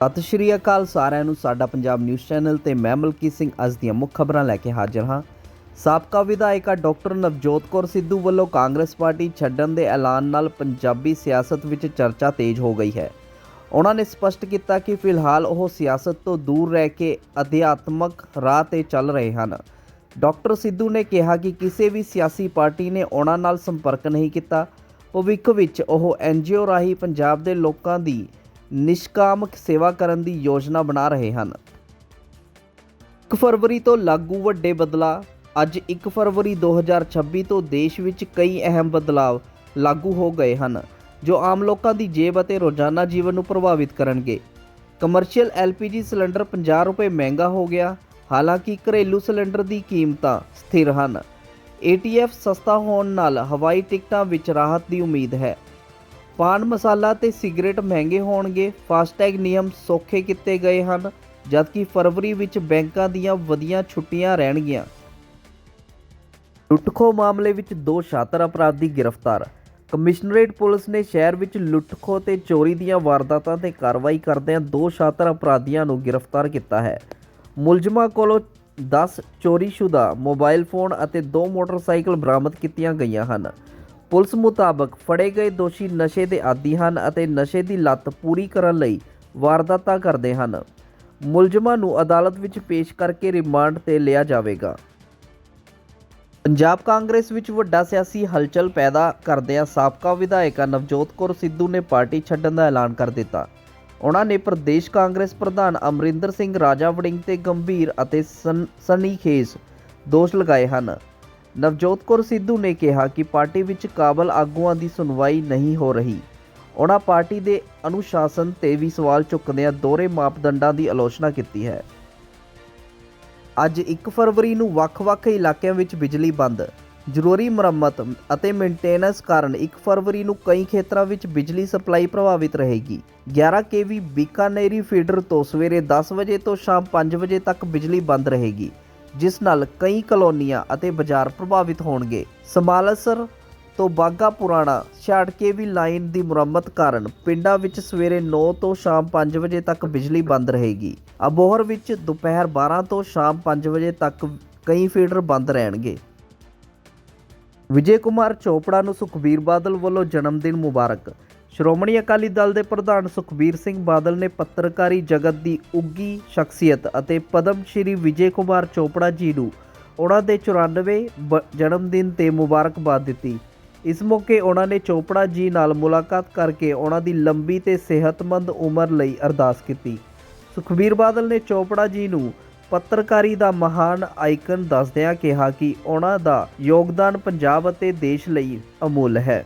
ਸਤਿ ਸ਼੍ਰੀ ਅਕਾਲ ਸਾਰਿਆਂ ਨੂੰ। ਸਾਡਾ ਪੰਜਾਬ ਨਿਊਜ਼ ਚੈਨਲ ਤੇ ਮੈਂ ਮਲਕੀ ਸਿੰਘ ਅੱਜ ਦੀਆਂ ਮੁੱਖ ਖਬਰਾਂ ਲੈ ਕੇ ਹਾਜ਼ਰ ਹਾਂ। ਸਾਬਕਾ ਵਿਧਾਇਕਾ ਡਾਕਟਰ ਨਵਜੋਤ ਕੌਰ ਸਿੱਧੂ ਵੱਲੋਂ ਕਾਂਗਰਸ ਪਾਰਟੀ ਛੱਡਣ ਦੇ ਐਲਾਨ ਨਾਲ ਪੰਜਾਬੀ ਸਿਆਸਤ ਵਿੱਚ ਚਰਚਾ ਤੇਜ਼ ਹੋ ਗਈ ਹੈ। ਉਹਨਾਂ ਨੇ ਸਪਸ਼ਟ ਕੀਤਾ ਕਿ ਫਿਲਹਾਲ ਉਹ ਸਿਆਸਤ ਤੋਂ ਦੂਰ ਰਹਿ ਕੇ ਅਧਿਆਤਮਕ ਰਾਹ ਤੇ ਚੱਲ ਰਹੇ ਹਨ। ਡਾਕਟਰ ਸਿੱਧੂ ਨੇ ਕਿਹਾ ਕਿ ਕਿਸੇ ਵੀ ਸਿਆਸੀ ਪਾਰਟੀ ਨੇ ਉਹਨਾਂ ਨਾਲ ਸੰਪਰਕ ਨਹੀਂ ਕੀਤਾ। ਭਵਿੱਖ ਵਿੱਚ ਉਹ ਐਨਜੀਓ ਰਾਹੀਂ ਪੰਜਾਬ ਦੇ ਲੋਕਾਂ ਦੀ ਨਿਸ਼ਕਾਮ ਸੇਵਾ ਕਰਨ ਦੀ ਯੋਜਨਾ ਬਣਾ ਰਹੇ ਹਨ। 1 ਫਰਵਰੀ ਤੋਂ ਲਾਗੂ ਵੱਡੇ ਬਦਲਾਅ, ਅੱਜ 1 ਫਰਵਰੀ 2026 ਤੋਂ ਦੇਸ਼ ਵਿੱਚ ਕਈ ਅਹਿਮ ਬਦਲਾਅ ਲਾਗੂ ਹੋ ਗਏ ਹਨ, ਜੋ ਆਮ ਲੋਕਾਂ ਦੀ ਜੇਬ ਅਤੇ ਰੋਜ਼ਾਨਾ ਜੀਵਨ ਨੂੰ ਪ੍ਰਭਾਵਿਤ ਕਰਨਗੇ। ਕਮਰਸ਼ੀਅਲ ਐਲਪੀਜੀ ਸਿਲੰਡਰ 50 ਰੁਪਏ ਮਹਿੰਗਾ ਹੋ ਗਿਆ, ਹਾਲਾਂਕਿ ਘਰੇਲੂ ਸਿਲੰਡਰ ਦੀ ਕੀਮਤਾਂ ਸਥਿਰ ਹਨ। ਏਟੀਐਫ ਸਸਤਾ ਹੋਣ ਨਾਲ ਹਵਾਈ ਟਿਕਟਾਂ ਵਿੱਚ ਰਾਹਤ ਦੀ ਉਮੀਦ ਹੈ। ਪਾਨ ਮਸਾਲਾ ਤੇ ਸਿਗਰਟ ਮਹਿੰਗੇ ਹੋਣਗੇ, ਫਾਸਟੈਗ ਨਿਯਮ ਸੌਖੇ ਕੀਤੇ ਗਏ ਹਨ, ਜਦਕਿ ਫਰਵਰੀ ਵਿੱਚ ਬੈਂਕਾਂ ਦੀਆਂ ਵਧੀਆਂ ਛੁੱਟੀਆਂ ਰਹਿਣਗੀਆਂ। ਲੁੱਟਖੋ ਮਾਮਲੇ ਵਿੱਚ ਦੋ ਸ਼ਾਤਰ ਅਪਰਾਧੀ ਗ੍ਰਿਫਤਾਰ। ਕਮਿਸ਼ਨਰੇਟ ਪੁਲਿਸ ਨੇ ਸ਼ਹਿਰ ਵਿੱਚ ਲੁੱਟਖੋ ਤੇ ਚੋਰੀ ਦੀਆਂ ਵਾਰਦਾਤਾਂ ਤੇ ਕਾਰਵਾਈ ਕਰਦਿਆਂ ਦੋ ਸ਼ਾਤਰ ਅਪਰਾਧੀਆਂ ਨੂੰ ਗ੍ਰਿਫਤਾਰ ਕੀਤਾ ਹੈ। ਮੁਲਜ਼ਮਾਂ ਕੋਲੋਂ 10 ਚੋਰੀਸ਼ੁਦਾ ਮੋਬਾਈਲ ਫੋਨ ਅਤੇ ਦੋ ਮੋਟਰਸਾਈਕਲ ਬਰਾਮਦ ਕੀਤੀਆਂ ਗਈਆਂ ਹਨ। ਪੁਲਿਸ ਮੁਤਾਬਕ ਫੜੇ ਗਏ ਦੋਸ਼ੀ ਨਸ਼ੇ ਦੇ ਆਦੀ ਹਨ ਅਤੇ ਨਸ਼ੇ ਦੀ ਲੱਤ ਪੂਰੀ ਕਰਨ ਲਈ ਵਾਰਦਾਤਾਂ ਕਰਦੇ ਹਨ। ਮੁਲਜ਼ਮਾਂ ਨੂੰ ਅਦਾਲਤ ਵਿੱਚ ਪੇਸ਼ ਕਰਕੇ ਰਿਮਾਂਡ ਤੇ ਲਿਆ ਜਾਵੇਗਾ। ਪੰਜਾਬ ਕਾਂਗਰਸ ਵਿੱਚ ਵੱਡਾ ਸਿਆਸੀ ਹਲਚਲ ਪੈਦਾ ਕਰਦਿਆਂ ਸਾਬਕਾ ਵਿਧਾਇਕਾ ਨਵਜੋਤ ਕੌਰ ਸਿੱਧੂ ਨੇ ਪਾਰਟੀ ਛੱਡਣ ਦਾ ਐਲਾਨ ਕਰ ਦਿੱਤਾ। ਉਹਨਾਂ ਨੇ ਪ੍ਰਦੇਸ਼ ਕਾਂਗਰਸ ਪ੍ਰਧਾਨ ਅਮਰਿੰਦਰ ਸਿੰਘ ਰਾਜਾ ਵੜਿੰਗ ਤੇ ਗੰਭੀਰ ਅਤੇ ਸਨ- ਸਨੀਖੇਜ਼ ਦੋਸ਼ ਲਗਾਏ ਹਨ। ਨਵਜੋਤ ਕੌਰ ਸਿੱਧੂ ਨੇ ਕਿਹਾ ਕਿ ਪਾਰਟੀ ਵਿੱਚ ਕਾਬਲ ਆਗੂਆਂ ਦੀ ਸੁਣਵਾਈ ਨਹੀਂ ਹੋ ਰਹੀ। ਉਹਨਾਂ ਪਾਰਟੀ ਦੇ ਅਨੁਸ਼ਾਸਨ ਤੇ ਵੀ ਸਵਾਲ ਚੁੱਕਦਿਆਂ ਦੋਹਰੇ ਮਾਪਦੰਡਾਂ ਦੀ ਆਲੋਚਨਾ ਕੀਤੀ ਹੈ। ਅੱਜ 1 ਫਰਵਰੀ ਨੂੰ ਵੱਖ-ਵੱਖ ਇਲਾਕਿਆਂ ਵਿੱਚ ਬਿਜਲੀ ਬੰਦ, ਜ਼ਰੂਰੀ ਮੁਰੰਮਤ ਅਤੇ ਮੇਨਟੇਨੈਂਸ ਕਾਰਨ 1 ਫਰਵਰੀ ਨੂੰ ਕਈ ਖੇਤਰਾਂ ਵਿੱਚ ਬਿਜਲੀ ਸਪਲਾਈ ਪ੍ਰਭਾਵਿਤ ਰਹੇਗੀ। 11 ਕੇਵੀ ਬੀਕਾਨੇਰੀ ਫੀਡਰ ਤੋਂ ਸਵੇਰੇ 10 ਵਜੇ ਤੋਂ ਸ਼ਾਮ 5 ਵਜੇ ਤੱਕ ਬਿਜਲੀ ਬੰਦ ਰਹੇਗੀ। ਜਿਸ ਨਾਲ ਕਈ ਕਲੋਨੀਆਂ ਅਤੇ ਬਾਜ਼ਾਰ ਪ੍ਰਭਾਵਿਤ ਹੋਣਗੇ। ਸਮਾਲਸਰ ਤੋਂ ਬਾਗਾ ਪੁਰਾਣਾ 66 ਲਾਈਨ ਦੀ ਮੁਰੰਮਤ ਕਾਰਨ ਪਿੰਡਾਂ ਵਿੱਚ ਸਵੇਰੇ 9 ਤੋਂ ਸ਼ਾਮ 5 ਵਜੇ ਤੱਕ ਬਿਜਲੀ ਬੰਦ ਰਹੇਗੀ। ਅਬੋਹਰ ਵਿੱਚ ਦੁਪਹਿਰ 12 ਤੋਂ ਸ਼ਾਮ 5 ਵਜੇ ਤੱਕ ਕਈ ਫੀਡਰ ਬੰਦ ਰਹਿਣਗੇ। ਵਿਜੇ ਕੁਮਾਰ ਚੋਪੜਾ ਨੂੰ ਸੁਖਬੀਰ ਬਾਦਲ ਵੱਲੋਂ ਜਨਮ ਦਿਨ ਮੁਬਾਰਕ। ਸ਼੍ਰੋਮਣੀ ਅਕਾਲੀ ਦਲ ਦੇ ਪ੍ਰਧਾਨ ਸੁਖਬੀਰ ਸਿੰਘ ਬਾਦਲ ਨੇ ਪੱਤਰਕਾਰੀ ਜਗਤ ਦੀ ਉੱਗੀ ਸ਼ਖਸੀਅਤ ਅਤੇ ਪਦਮ ਸ਼੍ਰੀ ਵਿਜੇ ਕੁਮਾਰ ਚੋਪੜਾ ਜੀ ਨੂੰ ਉਹਨਾਂ ਦੇ 94 ਬ- ਜਨਮ ਦਿਨ ਤੇ ਮੁਬਾਰਕਬਾਦ ਦਿੱਤੀ। ਇਸ ਮੌਕੇ ਉਹਨਾਂ ਨੇ ਚੋਪੜਾ ਜੀ ਨਾਲ ਮੁਲਾਕਾਤ ਕਰਕੇ ਉਹਨਾਂ ਦੀ ਲੰਬੀ ਤੇ ਸਿਹਤਮੰਦ ਉਮਰ ਲਈ ਅਰਦਾਸ ਕੀਤੀ। ਸੁਖਬੀਰ ਬਾਦਲ ਨੇ ਚੋਪੜਾ ਜੀ ਨੂੰ ਪੱਤਰਕਾਰੀ ਦਾ ਮਹਾਨ ਆਈਕਨ ਦੱਸਦਿਆਂ ਕਿਹਾ ਕਿ ਉਹਨਾਂ ਦਾ ਯੋਗਦਾਨ ਪੰਜਾਬ ਅਤੇ ਦੇਸ਼ ਲਈ ਅਮੁੱਲ ਹੈ।